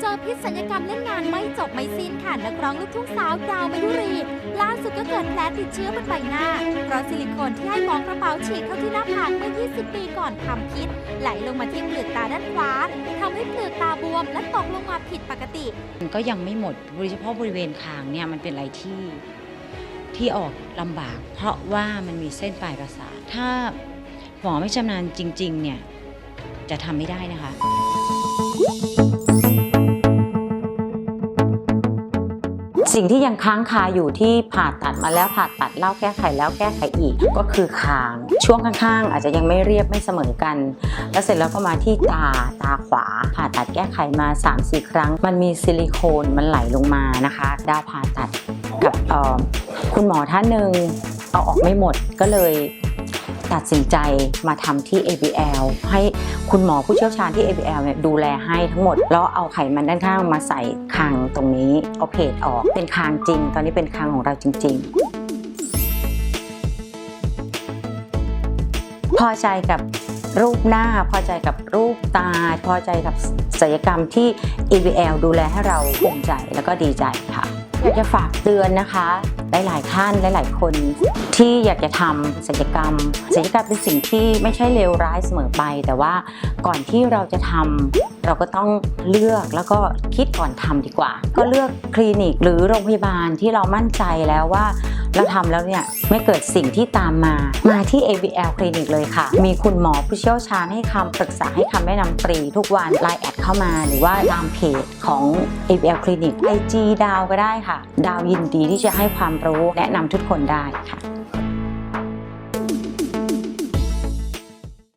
เจอพิษสัญญกรรมเล่นงานไม่จบไม่สิ้นค่ะนักร้องลูกทุ่งสาวดาวมายุรี ล่าสุดก็เกิดแผลติดเชื้อบนใบหน้า เพราะซิลิโคนที่ให้หมอกระเป๋าฉีดเข้าที่หน้าผากเมื่อ 20 ปีก่อนทำพิษ ไหลลงมาที่เปลือกตาด้านขวาทำให้เปลือกตาบวม และตกลงมาผิดปกติ มันก็ยังไม่หมดโดยเฉพาะบริเวณคางเนี่ยมันเป็นอะไรที่ที่ออกลำบาก เพราะว่ามันมีเส้นปลายประสาทถ้าหมอไม่ชำนาญจริง ๆ เนี่ยจะทำไม่ได้นะคะ สิ่งที่ยังค้างคาอยู่ที่ผ่าตัดมาแล้วผ่าตัดเล่าแก้ไขแล้วแก้ไขอีกก็คือคาง ช่วงข้างๆ อาจจะยังไม่เรียบไม่เสมอกัน แล้วเสร็จแล้วก็มาที่ตาตาขวา ผ่าตัดแก้ไขมา3-4ครั้ง มันมีซิลิโคนมันไหลลงมานะคะ ดาวผ่าตัดกับคุณหมอท่านหนึ่งเอาออกไม่หมดก็เลย ตัดสินใจมาทำที่ ABL ให้คุณหมอผู้เชี่ยวชาญที่ ABL เนี่ยดูแลให้ทั้งหมด แล้วเอาไขมันด้านข้างมาใส่คางตรงนี้เอาเพจออกเป็นคางจริง ตอนนี้เป็นคางของเราจริง ๆ พอใจกับรูปหน้าพอใจกับรูปตา พอใจกับศัลยกรรมที่ EVL ดูแลให้เราภูมิใจแล้วก็ดีใจค่ะ อยากจะฝากเตือนนะคะหลายๆท่านหลาย ๆ คนที่อยากจะทำศัลยกรรมศัลยกรรมเป็นสิ่งที่ไม่ใช่เลวร้ายเสมอไป แต่ว่าก่อนที่เราจะทำเราก็ต้องเลือกแล้วก็คิดก่อนทำดีกว่า ก็เลือกคลินิกหรือโรงพยาบาลที่เรามั่นใจแล้วว่า แล้วทำแล้วเนี่ยไม่เกิดสิ่งที่ตามมา มาที่ ABL คลินิกเลยค่ะ มีคุณหมอผู้เชี่ยวชาญให้คำปรึกษาให้คำแนะนำฟรีทุกวันไลน์แอดเข้ามาหรือว่าตามเพจของ ABL คลินิก IG ดาวก็ได้ค่ะ ดาวยินดีที่จะให้ความรู้แนะนำทุกคนได้ค่ะ